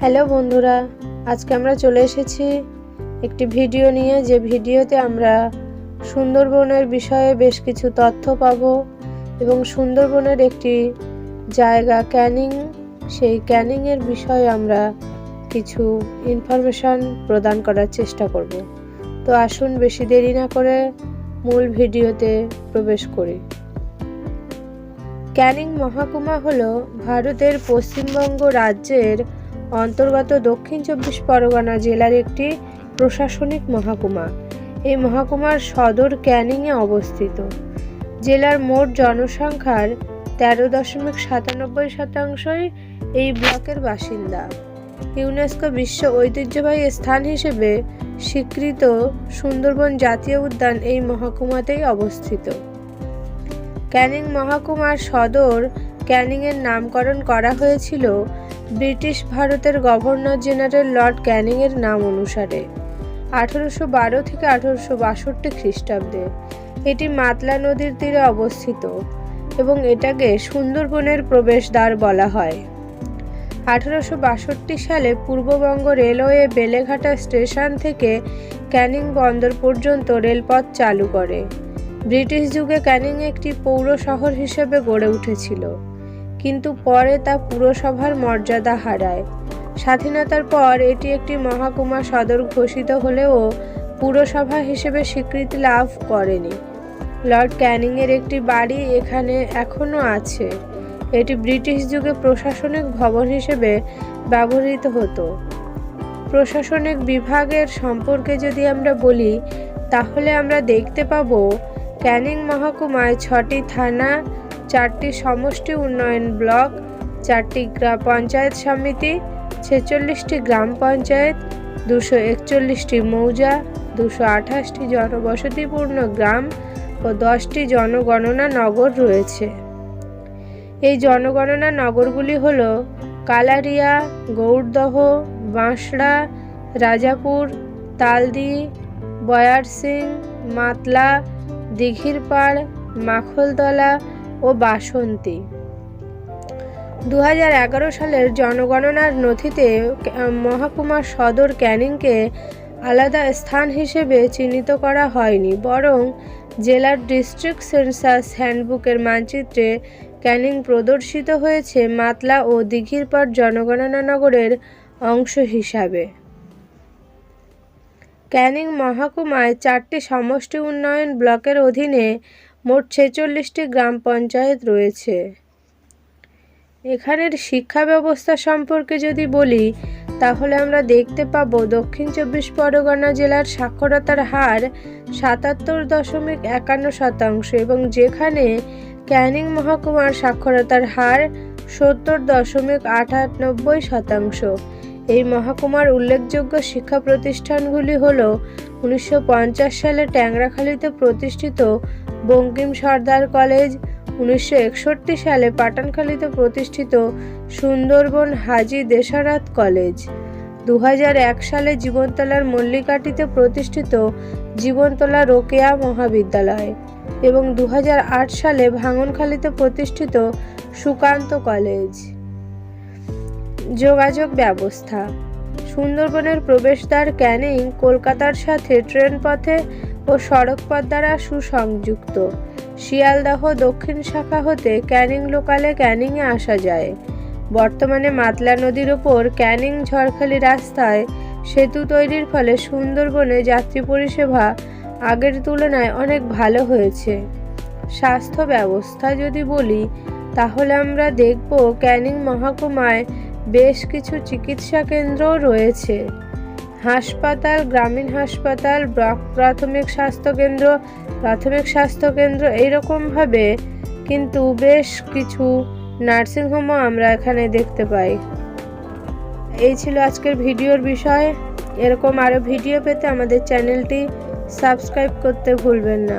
Hello বন্ধুরা, আজকে আমরা চলে এসেছি একটি ভিডিও নিয়ে। যে ভিডিওতে আমরা সুন্দরবনের বিষয়ে বেশ কিছু তথ্য পাব এবং সুন্দরবনের একটি জায়গা ক্যানিং, সেই ক্যানিংয়ের বিষয়ে আমরা কিছু ইনফরমেশন প্রদান করার চেষ্টা করব। তো আসুন বেশি দেরি না করে মূল ভিডিওতে প্রবেশ করি। ক্যানিং মহকুমা হল ভারতের পশ্চিমবঙ্গ রাজ্যের অন্তর্গত দক্ষিণ চব্বিশ পরগনা জেলার একটি প্রশাসনিক মহকুমা। এই মহকুমার সদর ক্যানিংয়ে অবস্থিত। জেলার মোট জনসংখ্যার তেরো দশমিক সাতানব্বই শতাংশই এই ব্লকের বাসিন্দা। ইউনেস্কো বিশ্ব ঐতিহ্যবাহী স্থান হিসেবে স্বীকৃত সুন্দরবন জাতীয় উদ্যান এই মহকুমাতেই অবস্থিত। ক্যানিং মহকুমার সদর ক্যানিংয়ের নামকরণ করা হয়েছিল ব্রিটিশ ভারতের গভর্নর জেনারেল লর্ড ক্যানিংয়ের নাম অনুসারে আঠারোশো বারো থেকে আঠারোশো বাষট্টি খ্রিস্টাব্দে এটি মাতলা নদীর তীরে অবস্থিত এবং এটাকে সুন্দরবনের প্রবেশদ্বার বলা হয়। আঠারোশো বাষট্টি সালে পূর্ববঙ্গ রেলওয়ে বেলেঘাটা স্টেশন থেকে ক্যানিং বন্দর পর্যন্ত রেলপথ চালু করে। ব্রিটিশ যুগে ক্যানিং একটি পৌর শহর হিসেবে গড়ে উঠেছিল। কিন্তু পরে তা পুরসভার মর্যাদা হারায়। স্বাধীনতার পর এটি একটি মহকুমা সদর ঘোষিত হলেও পুরসভা হিসেবে স্বীকৃতি লাভ করেনি। লর্ড ক্যানিংয়ের একটি বাড়ি এখানে এখনও আছে। এটি ব্রিটিশ যুগে প্রশাসনিক ভবন হিসেবে ব্যবহৃত হতো। প্রশাসনিক বিভাগের সম্পর্কে যদি আমরা বলি, তাহলে আমরা দেখতে পাবো ক্যানিং মহকুমায় ছটি থানা চারটি সমষ্টি উন্নয়ন ব্লক, চারটি গ্রাম পঞ্চায়েত সমিতি, ছেচল্লিশটি গ্রাম পঞ্চায়েত, দুশো একচল্লিশটি মৌজা, দুশো আঠাশটি জনবসতিপূর্ণ গ্রাম ও দশটি জনগণনা নগর রয়েছে। এই জনগণনা নগরগুলি হল কালারিয়া, গৌড়দহ, বাঁশড়া, রাজাপুর, তালদি, বয়ারসিং, মাতলা, দিঘিরপাড়, মাখলতলা ও বাসন্তী। দুহাজার এগারো সালের জনগণনার নথিতে মহকুমা সদর ক্যানিংকে আলাদা স্থান হিসেবে চিহ্নিত করা হয়নি, বরং জেলার ডিস্ট্রিক্ট সেন্সাস হ্যান্ডবুকের মানচিত্রে ক্যানিং প্রদর্শিত হয়েছে মাতলা ও দিঘিরপাড় জনগণনা নগরের অংশ হিসাবে। ক্যানিং মহাকুমায় চারটি সমষ্টি উন্নয়ন ব্লকের অধীনে মোট ছেচল্লিশটি গ্রাম পঞ্চায়েত রয়েছে। এখানের শিক্ষা ব্যবস্থা সম্পর্কে যদি বলি, তাহলে আমরা দেখতে পাব দক্ষিণ চব্বিশ পরগনা জেলার সাক্ষরতার হার সাতাত্তর দশমিক একান্ন শতাংশ এবং যেখানে ক্যানিং মহকুমার সাক্ষরতার হার সত্তর দশমিক আটানব্বই শতাংশ। এই মহকুমার উল্লেখযোগ্য শিক্ষা প্রতিষ্ঠানগুলি হল উনিশশো পঞ্চাশ সালে ট্যাংরাখালীতে প্রতিষ্ঠিত বঙ্কিম সর্দার কলেজ উনিশশো একষট্টি সালে পাটানখালীতে প্রতিষ্ঠিত সুন্দরবন হাজি দেশারাত কলেজ। দু হাজার এক সালে জীবনতলার মল্লিকাটিতে প্রতিষ্ঠিত জীবনতলা রোকেয়া মহাবিদ্যালয় এবং দু হাজার আট সালে ভাঙনখালীতে প্রতিষ্ঠিত সুকান্ত কলেজ। যোগাযোগ ব্যবস্থা। সুন্দরবনের প্রবেশদ্বার ক্যানিং কলকাতার সাথে ট্রেন পথে ও সড়কপথ দ্বারা সুসংযুক্ত। শিয়ালদাহ দক্ষিণ শাখা হতে ক্যানিং লোকালে ক্যানিংয়ে আসা যায়। বর্তমানে মাতলা নদীর ওপর ক্যানিং ঝড়খালি রাস্তায় সেতু তৈরির ফলে সুন্দরবনে যাত্রী পরিষেবা আগের তুলনায় অনেক ভালো হয়েছে। স্বাস্থ্য ব্যবস্থা যদি বলি, তাহলে আমরা দেখব ক্যানিং মহকুমায় বেশ কিছু চিকিৎসা কেন্দ্রও রয়েছে। হাসপাতাল, গ্রামীণ হাসপাতাল ব্লক প্রাথমিক স্বাস্থ্যকেন্দ্র প্রাথমিক স্বাস্থ্যকেন্দ্র এইরকমভাবে কিন্তু বেশ কিছু নার্সিংহোমও আমরা এখানে দেখতে পাই। এই ছিল আজকের ভিডিওর বিষয়। এরকম আরও ভিডিও পেতে আমাদের চ্যানেলটি সাবস্ক্রাইব করতে ভুলবেন না।